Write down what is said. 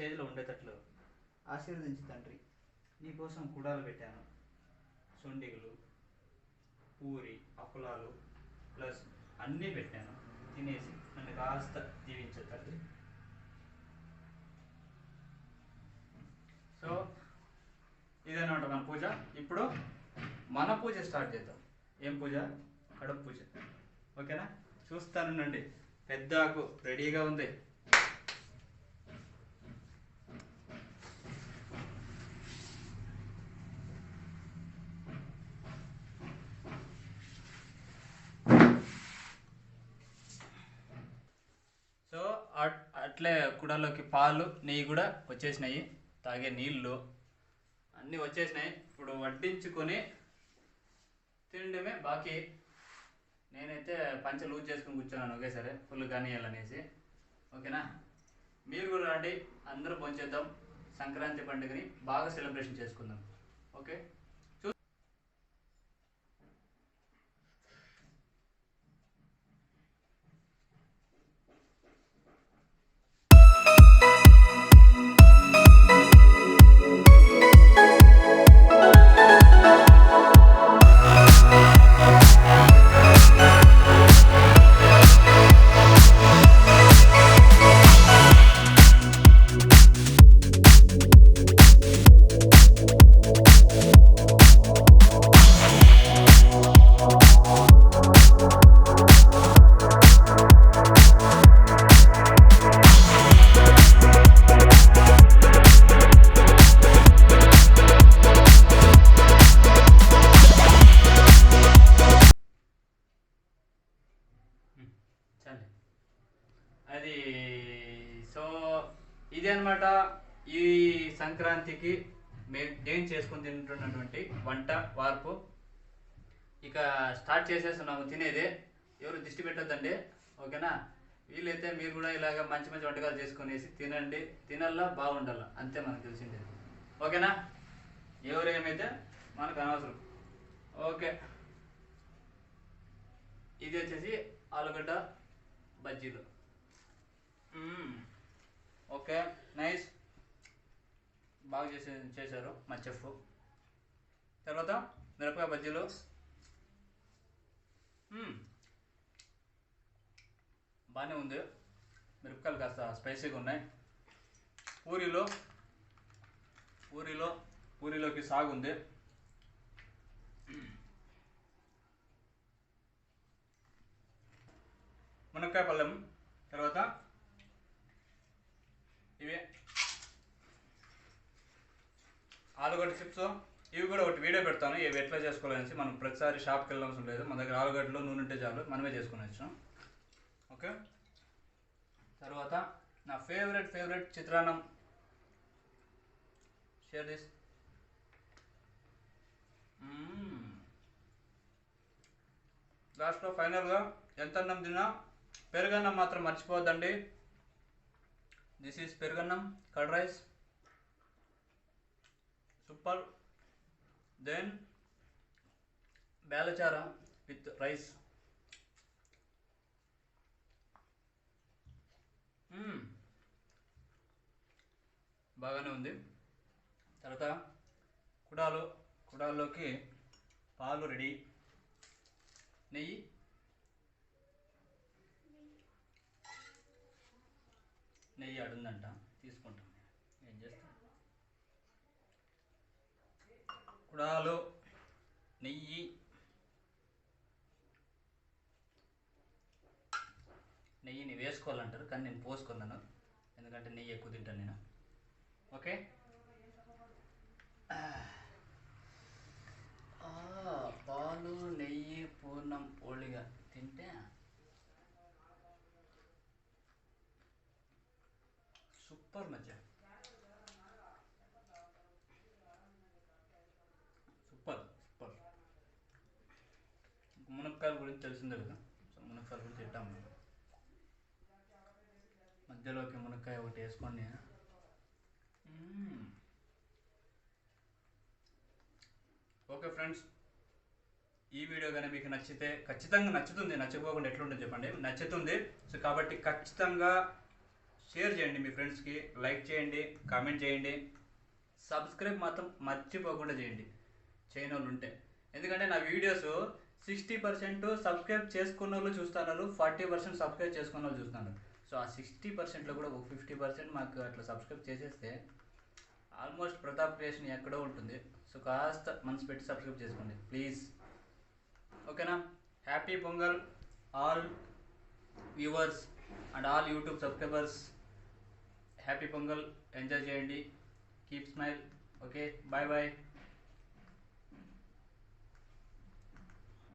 స్టేజ్లో ఉండేటట్లు. ఆశీర్వదించి తండ్రి నీకోసం కుడాలు పెట్టాను. సొండిగులు పూరి అప్పలాలు ప్లస్ అన్నీ పెట్టాను. తినేసి నన్ను కాస్త దీవించు తండ్రి. సో ఇదన్నమాట మన పూజ. ఇప్పుడు మన పూజ స్టార్ట్ చేద్దాం. ఏం పూజ? కడుపు పూజ. ఓకేనా? చూస్తానండి పెద్ద ఆకు రెడీగా ఉంది సో అట్- అట్లే కుడలోకి పాలు నెయ్యి కూడా వచ్చేసినాయి. తాగే నీళ్ళు అన్నీ వచ్చేసినాయి. ఇప్పుడు వడ్డించుకొని తినడమే బాకీ. నేనైతే పంచ లూజ్ చేసుకుని కూర్చున్నాను ఒకేసారి ఫుల్ కానీ అనేసి. ఓకేనా? మీరు కూడా రండి అందరూ పంచేద్దాం సంక్రాంతి పండుగని బాగా సెలబ్రేషన్ చేసుకుందాం. ఓకే? ఇదే అనమాట ఈ సంక్రాంతికి మేము నేను చేసుకొని తింటున్నటువంటి వంట వార్పు. ఇక స్టార్ట్ చేసేస్తున్నాము తినేదే. ఎవరు దిష్టి పెట్టొద్దండి ఓకేనా? వీలైతే మీరు కూడా ఇలాగ మంచి మంచి వంటకాలు చేసుకునేసి తినండి. తినల్లా బాగుండాల అంతే మనకు తెలిసింది. ఓకేనా? ఎవరు ఏమైతే మనకు అనవసరం. ఓకే. ఇది వచ్చేసి ఆలుగడ్డ బజ్జీలు. Okay nice. బాగా చేసే చేశారు మా చెఫ్ తర్వాత మిరపకాయ బజ్జీలు. బాగానే ఉంది. మిరపకాయలు కాస్త స్పైసీగా ఉన్నాయి. పూరీలో. పూరీలో. పూరీలోకి సాగు ఉంది. మునక్కాయ పళ్ళెం. తర్వాత ఇవి ఆలుగడ్డ చిప్స్. ఇవి కూడా ఒకటి వీడియో పెడతాను. ఇవి ఎట్లా చేసుకోవాలనేసి మనం ప్రతిసారి షాప్కి వెళ్ళాల్సిన లేదు మన దగ్గర ఆలుగడ్డలు నూనె ఉంటే చాలు. మనమే చేసుకునేచ్చు ఓకే? తర్వాత నా ఫేవరెట్ ఫేవరెట్ చిత్రాన్నం. షేర్ దిస్ లాస్ట్లో ఫైనల్గా ఎంత అన్నం తిన్నా? పెరుగన్నం మాత్రం మర్చిపోవద్దండి. దిస్ ఈజ్ పెరుగన్నం కర్డ్ రైస్. సూపర్ దెన్ బేలచార విత్ రైస్ బాగానే ఉంది. తర్వాత కుడాలు కుడాల్లోకి పాలు రెడీ. నెయ్యి. నెయ్యి అడుందంట గుడాలు నెయ్యి నెయ్యిని వేసుకోవాలంటారు కానీ నేను పోసుకున్నాను. ఎందుకంటే నెయ్యి ఎక్కువ తింటాను నేను. ఓకే? పాలు నెయ్యి పూర్ణం పోలిగా తింటే సూపర్ మజా సూపర్ సూపర్ మునక్కాయల గురించి తెలిసిందే కదా? సో మునక్కాయల గురించి తింటాం మధ్యలోకి మునక్కాయ ఒకటి వేసుకోండి. ఓకే ఫ్రెండ్స్ ఈ వీడియో కానీ మీకు నచ్చితే ఖచ్చితంగా నచ్చుతుంది నచ్చకపోకుండా ఎట్లుంటుంది చెప్పండి? నచ్చుతుంది. సో కాబట్టి ఖచ్చితంగా షేర్ చేయండి మీ ఫ్రెండ్స్కి లైక్ చేయండి కామెంట్ చేయండి. సబ్స్క్రైబ్ మాత్రం మర్చిపోకుండా చేయండి. చేయని వాళ్ళు ఉంటే. ఎందుకంటే నా వీడియోస్ సిక్స్టీ పర్సెంట్ సబ్స్క్రైబ్ చేసుకున్న వాళ్ళు చూస్తున్నారు ఫార్టీ పర్సెంట్ సబ్స్క్రైబ్ చేసుకున్న వాళ్ళు చూస్తున్నారు. సో ఆ సిక్స్టీ పర్సెంట్లో కూడా ఒక ఫిఫ్టీ పర్సెంట్ మాకు అట్లా సబ్స్క్రైబ్ చేసేస్తే ఆల్మోస్ట్ ప్రతాప్ క్రియేషన్ ఎక్కడో ఉంటుంది. సో కాస్త మనసు పెట్టి సబ్స్క్రైబ్ చేసుకోండి ప్లీజ్. ఓకేనా? Happy Pongal all viewers and all YouTube subscribers. Happy Pongal enjoy చేయండి. Keep smile okay? Bye bye.